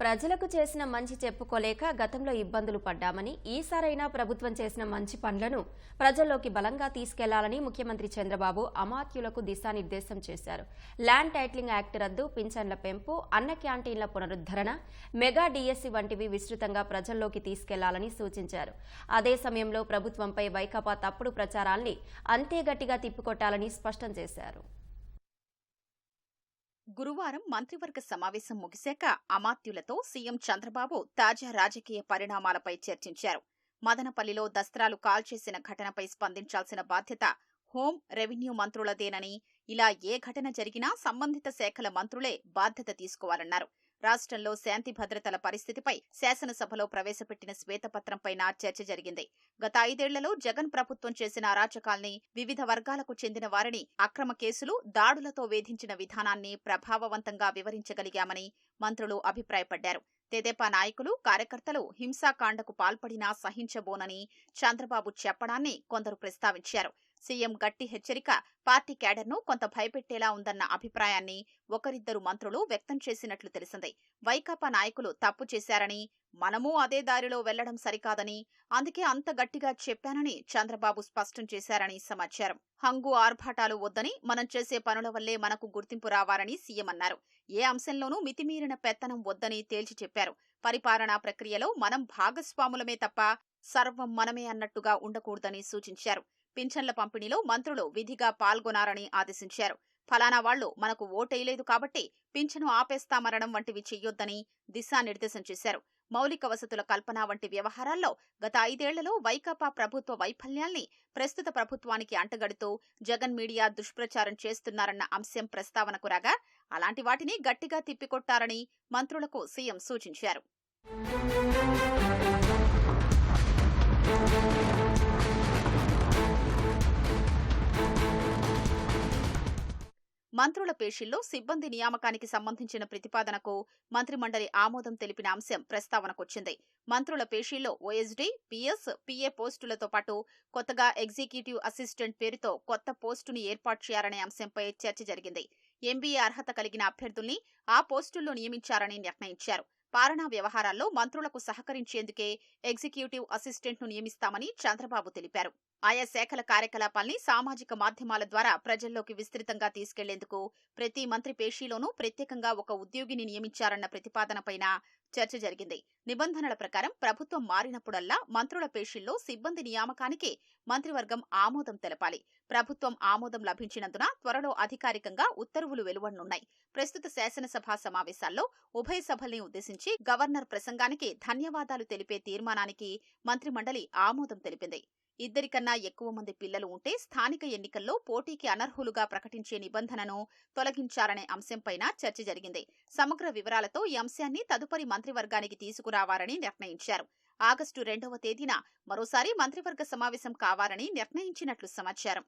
ప్రజలకు చేసిన మంచి చెప్పుకోలేక గతంలో ఇబ్బందులు పడ్డామని ఈసారైనా ప్రభుత్వం చేసిన మంచి పనులను ప్రజల్లోకి బలంగా తీసుకెళ్ళాలని ముఖ్యమంత్రి చంద్రబాబు అమాత్యులకు దిశానిర్దేశం చేశారు. ల్యాండ్ టైటిలింగ్ యాక్ట్ రద్దు పింఛన్ల పెంపు అన్న క్యాంటీన్ల పునరుద్ధరణ మెగా డీఎస్సీ వంటివి విస్తృతంగా ప్రజల్లోకి తీసుకెళ్ళాలని సూచించారు. అదే సమయంలో ప్రభుత్వంపై వైకాపా తప్పుడు ప్రచారాల్ని అంతే గట్టిగా తిప్పికొట్టాలని స్పష్టం చేశారు. గురువారం మంత్రివర్గ సమావేశం ముగిశాక అమాత్యులతో సీఎం చంద్రబాబు తాజా రాజకీయ పరిణామాలపై చర్చించారు. మదనపల్లిలో దస్త్రాలు కాల్చేసిన ఘటనపై స్పందించాల్సిన బాధ్యత హోం రెవెన్యూ మంత్రులదేనని ఇలా ఏ ఘటన జరిగినా సంబంధిత శాఖల మంత్రులే బాధ్యత తీసుకోవాలన్నారు. రాష్ట్రంలో శాంతి భద్రతల పరిస్థితిపై శాసనసభలో ప్రవేశపెట్టిన శ్వేతపత్రంపైన చర్చ జరిగింది. గత ఐదేళ్ళలో జగన్ ప్రభుత్వం చేసిన అరాచకాల్ని వివిధ వర్గాలకు చెందిన వారిని అక్రమ కేసులు దాడులతో వేధించిన విధానాన్ని ప్రభావవంతంగా వివరించగలిగామని మంత్రులు అభిప్రాయపడ్డారు. తెదేపా నాయకులు కార్యకర్తలు హింసాకాండకు పాల్పడినా సహించబోనని చంద్రబాబు చెప్పడాన్ని కొందరు ప్రస్తావించారు. సీఎం గట్టి హెచ్చరిక పార్టీ క్యాడర్ను కొంత భయపెట్టేలా ఉందన్న అభిప్రాయాన్ని ఒకరిద్దరు మంత్రులు వ్యక్తం చేసినట్లు తెలిసింది. వైకాపా నాయకులు తప్పు చేశారని మనమూ అదే దారిలో వెళ్ళడం సరికాదని అందుకే అంత గట్టిగా చెప్పానని చంద్రబాబు స్పష్టం చేశారని సమాచారం. హంగు ఆర్భాటాలు వద్దని మనం చేసే పనుల వల్లే మనకు గుర్తింపు రావాలని సీఎం అన్నారు. ఏ అంశంలోనూ మితిమీరిన పెత్తనం వద్దని తేల్చి చెప్పారు. పరిపాలనా ప్రక్రియలో మనం భాగస్వాములమే తప్ప సర్వం మనమే అన్నట్టుగా ఉండకూడదని సూచించారు. పింఛన్ల పంపిణీలో మంత్రులు విధిగా పాల్గొనారని ఆదేశించారు. ఫలానా వాళ్ళు మనకు ఓటేయలేదు కాబట్టి పింఛను ఆపేస్తామనడం వంటివి చెయ్యొద్దని దిశానిర్దేశం చేశారు. మౌలిక వసతుల కల్పన వంటి వ్యవహారాల్లో గత ఐదేళ్ళలో వైకాపా ప్రభుత్వ వైఫల్యాల్ని ప్రస్తుత ప్రభుత్వానికి అంటగడుతూ జగన్ మీడియా దుష్ప్రచారం చేస్తున్నారన్న అంశం ప్రస్తావనకు రాగా అలాంటి వాటిని గట్టిగా తిప్పికొట్టారని మంత్రులకు సీఎం సూచించారు. మంత్రుల పేషీల్లో సిబ్బంది నియామకానికి సంబంధించిన ప్రతిపాదనకు మంత్రిమండలి ఆమోదం తెలిపిన అంశం ప్రస్తావనకొచ్చింది. మంత్రుల పేషీల్లో ఓఎస్డీ పిఎస్ పిఏ పోస్టులతో పాటు కొత్తగా ఎగ్జిక్యూటివ్ అసిస్టెంట్ పేరుతో కొత్త పోస్టును ఏర్పాటు చేయాలనే అంశంపై చర్చ జరిగింది. ఎంబీఏ అర్హత కలిగిన అభ్యర్థుల్ని ఆ పోస్టుల్లో నియమించారని నిర్ణయించారు. పాలనా వ్యవహారాల్లో మంత్రులకు సహకరించేందుకే ఎగ్జిక్యూటివ్ అసిస్టెంట్ను నియమిస్తామని చంద్రబాబు తెలిపారు. ఆయా శాఖల కార్యకలాపాల్ని సామాజిక మాధ్యమాల ద్వారా ప్రజల్లోకి విస్తృతంగా తీసుకెళ్ళేందుకు ప్రతి మంత్రి పేషీలోనూ ప్రత్యేకంగా ఒక ఉద్యోగిని నియమించారన్న ప్రతిపాదనపైన చర్చ జరిగింది. నిబంధనల ప్రకారం ప్రభుత్వం మారినప్పుడల్లా మంత్రుల పేషీల్లో సిబ్బంది నియామకానికి మంత్రివర్గం ఆమోదం తెలపాలి. ప్రభుత్వం ఆమోదం లభించినందున త్వరలో అధికారికంగా ఉత్తర్వులు వెలువడనున్నాయి. ప్రస్తుత శాసనసభ సమావేశాల్లో ఉభయ సభల్ని ఉద్దేశించి గవర్నర్ ప్రసంగానికి ధన్యవాదాలు తెలిపే తీర్మానానికి మంత్రిమండలి ఆమోదం తెలిపింది. ఇద్దరికన్నా ఎక్కువ మంది పిల్లలు ఉంటే స్థానిక ఎన్నికల్లో పోటీకి అనర్హులుగా ప్రకటించే నిబంధనను తొలగించాలనే అంశంపైన చర్చ జరిగింది. సమగ్ర వివరాలతో ఈ అంశాన్ని తదుపరి మంత్రివర్గానికి తీసుకురావాలని నిర్ణయించారు. ఆగస్టు రెండవ తేదీన మరోసారి మంత్రివర్గ సమావేశం కావాలని నిర్ణయించినట్లు సమాచారం.